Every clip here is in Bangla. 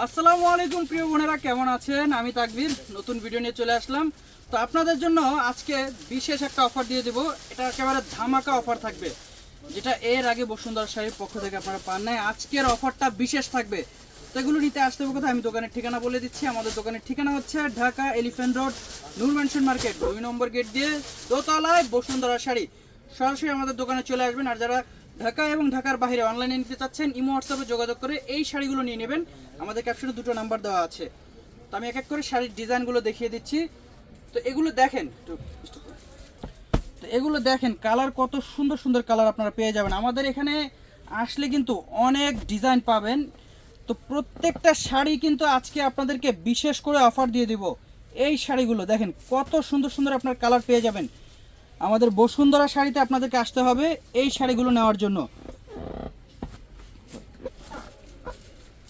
আসসালামু আলাইকুম, প্রিয় বোনেরা, কেমন আছেন? আমি তাকবীর, নতুন ভিডিও নিয়ে চলে আসলাম। তো আপনাদের জন্য আজকে বিশেষ একটা অফার দিয়ে দেবো। এটা একেবারে ধামাকা অফার থাকবে, যেটা এর আগে বসুন্ধরা শাড়ির পক্ষ থেকে আপনারা পান নাই। আজকের অফারটা বিশেষ থাকবে। তো এগুলো নিতে আসতে হবে কোথায়? আমি দোকানের ঠিকানা বলে দিচ্ছি। আমাদের দোকানের ঠিকানা হচ্ছে Dhaka elephant road, Noor mansion market, দুই নম্বর গেট দিয়ে দোতলায় বসুন্ধরা শাড়ি। সরাসরি আমাদের দোকানে চলে আসবেন। আর যারা ঢাকা এবং ঢাকার বাইরে অনলাইনে নিতে চাচ্ছেন, ইমো হোয়াটসঅ্যাপে যোগাযোগ করে এই শাড়িগুলো নিয়ে নেবেন। আমাদের ক্যাপশনে দুটো নাম্বার দেওয়া আছে। তো আমি এক এক করে শাড়ির ডিজাইনগুলো দেখিয়ে দিচ্ছি। তো এগুলো দেখেন তো এগুলো দেখেন কালার কত সুন্দর সুন্দর কালার আপনারা পেয়ে যাবেন। আমাদের এখানে আসলে কিন্তু অনেক ডিজাইন পাবেন। তো প্রত্যেকটা শাড়ি কিন্তু আজকে আপনাদেরকে বিশেষ করে অফার দিয়ে দিব। এই শাড়িগুলো দেখেন, কত সুন্দর সুন্দর আপনার কালার পেয়ে যাবেন। আমাদের বসুন্ধরা শাড়িতে আপনাদেরকে আসতে হবে এই শাড়িগুলো নেওয়ার জন্য।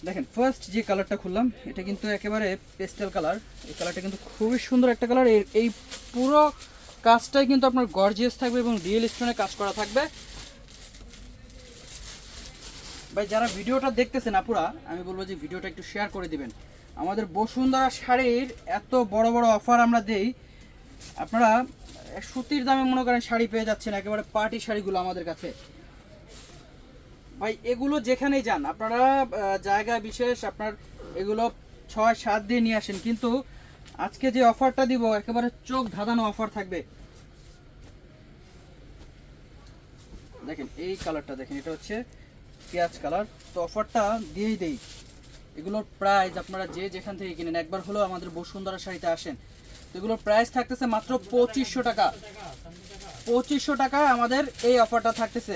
দেখেন ফার্স্ট যে কালারটা খুললাম, এটা কিন্তু একেবারে পেস্টেল কালার এই কালারটা কিন্তু খুবই সুন্দর একটা কালার এই পুরো কাজটাই কিন্তু আপনার গর্জিয়াস থাকবে এবং রিয়েল স্টোনে কাজ করা থাকবে। ভাই, যারা ভিডিওটা দেখতেছেন আপুরা, আমি বলব যে ভিডিওটা একটু শেয়ার করে দিবেন। আমাদের বসুন্ধরা শাড়ির এত বড় বড় অফার আমরা দেই, আপনারা সুতির দামে মনে করেন শাড়ি পেয়ে যাচ্ছেন একেবারে পার্টি শাড়িগুলো আমাদের কাছে। ভাই, এগুলো যেখানেই যান, আপনারা জায়গা বিশেষ আপনার এগুলো ছয়, সাত দিয়ে নিয়ে আসেন, কিন্তু আজকে যে অফারটা দিব, একেবারে চোখ ধাঁধানো অফার থাকবে। দেখেন, এই কালারটা দেখেন, এটা হচ্ছে পেঁয়াজ কালার। তো অফারটা দিয়েই দেই। এগুলোর প্রাইস আপনারা যে যেখান থেকে কিনেন, একবার হলেও আমাদের বসুন্ধরা শাড়িতে আসেন। এগুলোর প্রাইস থাকতেছে মাত্র পঁচিশশো টাকা। পঁচিশশো টাকা আমাদের এই অফারটা থাকতেছে।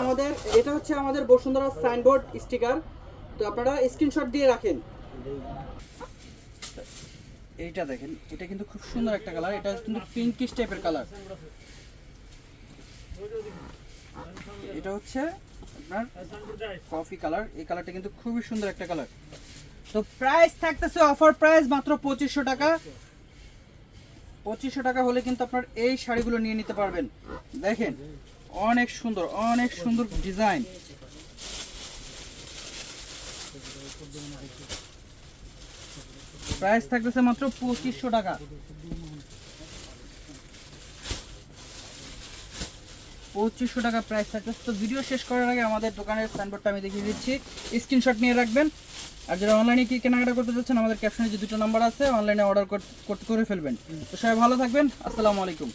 আমাদের, এটা হচ্ছে আমাদের বসুন্ধরা সাইনবোর্ড স্টিকার তো আপনারা স্ক্রিনশট দিয়ে রাখেন। এইটা দেখেন, এটা কিন্তু খুব সুন্দর একটা কালার এটা কিন্তু পিঙ্কিশ টাইপের কালার এটা হচ্ছে আপনার কফি কালার এই কালারটা কিন্তু খুবই সুন্দর একটা কালার তো প্রাইস থাকতেছে অফার প্রাইস মাত্র পঁচিশশো টাকা। পঁচিশশো টাকা হলে কিন্তু আপনার এই শাড়িগুলো নিয়ে নিতে পারবেন। দেখেন, অনেক সুন্দর অনেক সুন্দর ডিজাইন। প্রাইস থাকতেছে মাত্র পঁচিশশো টাকা। পঁচিশশো টাকা প্রাইস থাকতেছে তো ভিডিও শেষ করার আগে আমাদের দোকানের সাইনবোর্ডটা আমি দেখিয়ে দিচ্ছি। স্ক্রিনশট নিয়ে রাখবেন। আর যারা অনলাইনে কি কেনাকাটা করতে চাচ্ছেন আমাদের ক্যাপশনে যে দুটো নাম্বার আছে অনলাইনে অর্ডার করতে করে ফেলবেন। তো সবাই ভালো থাকবেন। আসসালামু আলাইকুম।